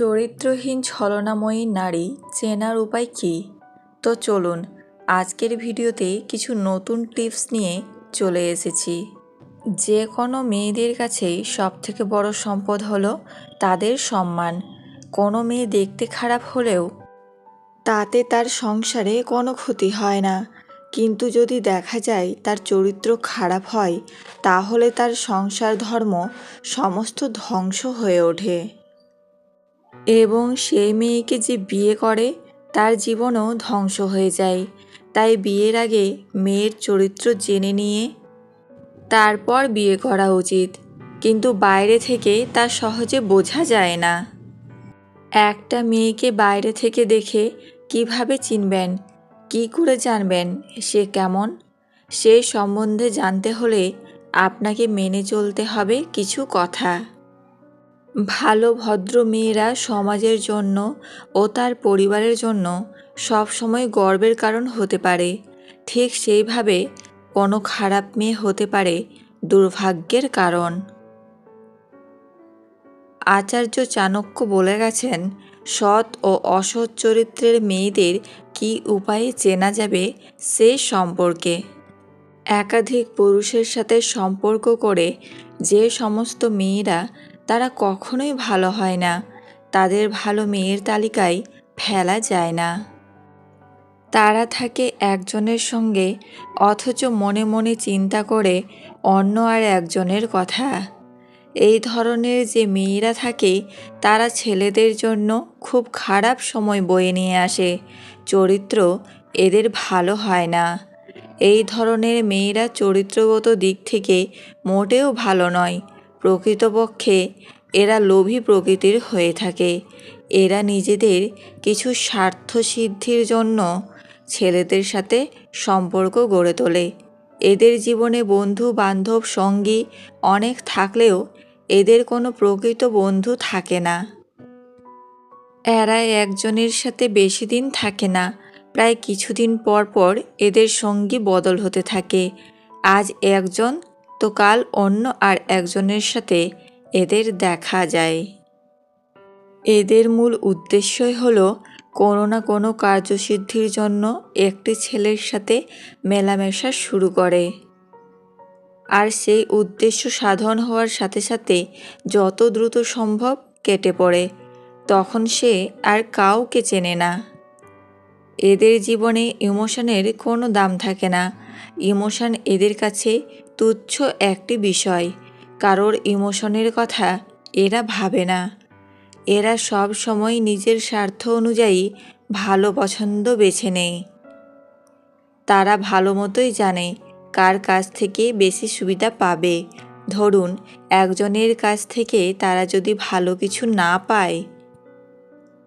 চরিত্রহীন ছলনাময়ী নারী চেনার উপায় কী? তো চলুন, আজকের ভিডিওতে কিছু নতুন টিপস নিয়ে চলে এসেছি। যে কোনো মেয়েদের কাছেই সবথেকে বড় সম্পদ হলো তাদের সম্মান। কোনো মেয়ে দেখতে খারাপ হলেও তাতে তার সংসারে কোনো ক্ষতি হয় না। কিন্তু যদি দেখা যায় তার চরিত্র খারাপ হয়, তাহলে তার সংসার ধর্ম সমস্ত ধ্বংস হয়ে ওঠে। এবং সেই মেয়েকে যে বিয়ে করে, তার জীবনও ধ্বংস হয়ে যায়। তাই বিয়ের আগে মেয়ের চরিত্র জেনে নিয়ে তারপর বিয়ে করা উচিত। কিন্তু বাইরে থেকে তা সহজে বোঝা যায় না। একটা মেয়েকে বাইরে থেকে দেখে কীভাবে চিনবেন, কি করে জানবেন, সে কেমন? সে সম্বন্ধে জানতে হলে আপনাকে মেনে চলতে হবে কিছু কথা। ভালো ভদ্র মেয়েরা সমাজের জন্য ও তার পরিবারের জন্য সবসময় গর্বের কারণ হতে পারে। ঠিক সেইভাবে কোনো খারাপ মেয়ে হতে পারে দুর্ভাগ্যের কারণ। আচার্য চাণক্য বলে গেছেন, সৎ ও অসৎ চরিত্রের মেয়েদের কি উপায়ে চেনা যাবে সে সম্পর্কে। একাধিক পুরুষের সাথে সম্পর্ক করে যে সমস্ত মেয়েরা তারা কখনোই ভালো হয় না। তাদের ভালো মেয়ের তালিকায় ফেলা যায় না। তারা থাকে একজনের সঙ্গে, অথচ মনে মনে চিন্তা করে অন্য আর একজনের কথা। এই ধরনের যে মেয়েরা থাকে, তারা ছেলেদের জন্য খুব খারাপ সময় বয়ে নিয়ে আসে। চরিত্র এদের ভালো হয় না। এই ধরনের মেয়েরা চরিত্রগত দিক থেকে মোটেও ভালো নয়। প্রকৃতপক্ষে এরা লোভী প্রকৃতির হয়ে থাকে। এরা নিজেদের কিছু স্বার্থ সিদ্ধির জন্য ছেলেদের সাথে সম্পর্ক গড়ে তোলে। এদের জীবনে বন্ধু, বান্ধব, সঙ্গী অনেক থাকলেও এদের কোনো প্রকৃত বন্ধু থাকে না। এরা একজনের সাথে বেশি দিন থাকে না। প্রায় কিছুদিন পর পর এদের সঙ্গী বদল হতে থাকে। আজ একজন তো কাল অন্য আর একজনের সাথে এদের দেখা যায়। এদের মূল উদ্দেশ্যই হলো কোনো না কোনো কার্যসিদ্ধির জন্য একটি ছেলের সাথে মেলামেশা শুরু করে। আর সেই উদ্দেশ্য সাধন হওয়ার সাথে সাথে যত দ্রুত সম্ভব কেটে পড়ে, তখন সে আর কাউকে চেনে না। এদের জীবনে ইমোশনের কোনো দাম থাকে না। ইমোশন এদের কাছে তুচ্ছ একটি বিষয়। কারোর ইমোশনের কথা এরা ভাবে না। এরা সব সময় নিজের স্বার্থ অনুযায়ী ভালো পছন্দ বেছে নেয়। তারা ভালো মতোই জানে কার কাছ থেকে বেশি সুবিধা পাবে। ধরুন, একজনের কাছ থেকে তারা যদি ভালো কিছু না পায়,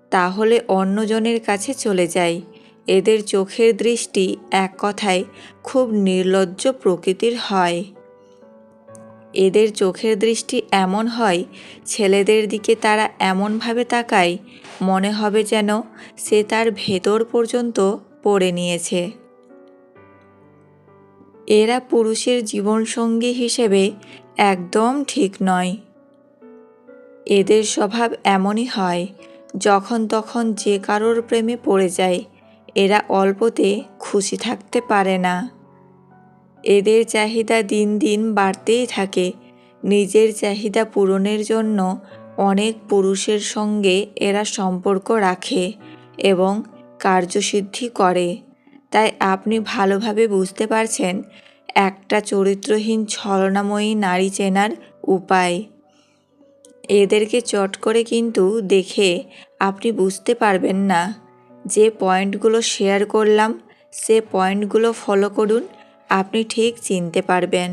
তাহলে অন্যজনের কাছে চলে যায়। এদের চোখের দৃষ্টি এক কথায় খুব নির্লজ্জ প্রকৃতির হয়। এদের চোখের দৃষ্টি এমন হয়, ছেলেদের দিকে তারা এমনভাবে তাকায়, মনে হবে যেন সে তার ভেতর পর্যন্ত পড়ে নিয়েছে। এরা পুরুষের জীবনসঙ্গী হিসেবে একদম ঠিক নয়। এদের স্বভাব এমনই হয়, যখন তখন যে কারোর প্রেমে পড়ে যায় এরা অল্পতে খুশি থাকতে পারে না। এদের চাহিদা দিন দিন বাড়তেই থাকে। নিজের চাহিদা পূরণের জন্য অনেক পুরুষের সঙ্গে এরা সম্পর্ক রাখে এবং কার্যসিদ্ধি করে। তাই আপনি ভালোভাবে বুঝতে পারছেন একটা চরিত্রহীন ছলনাময়ী নারী চেনার উপায়। এদেরকে চট করে কিন্তু দেখে আপনি বুঝতে পারবেন না। যে পয়েন্টগুলো শেয়ার করলাম সে পয়েন্টগুলো ফলো করুন আপনি ঠিক চিনতে পারবেন।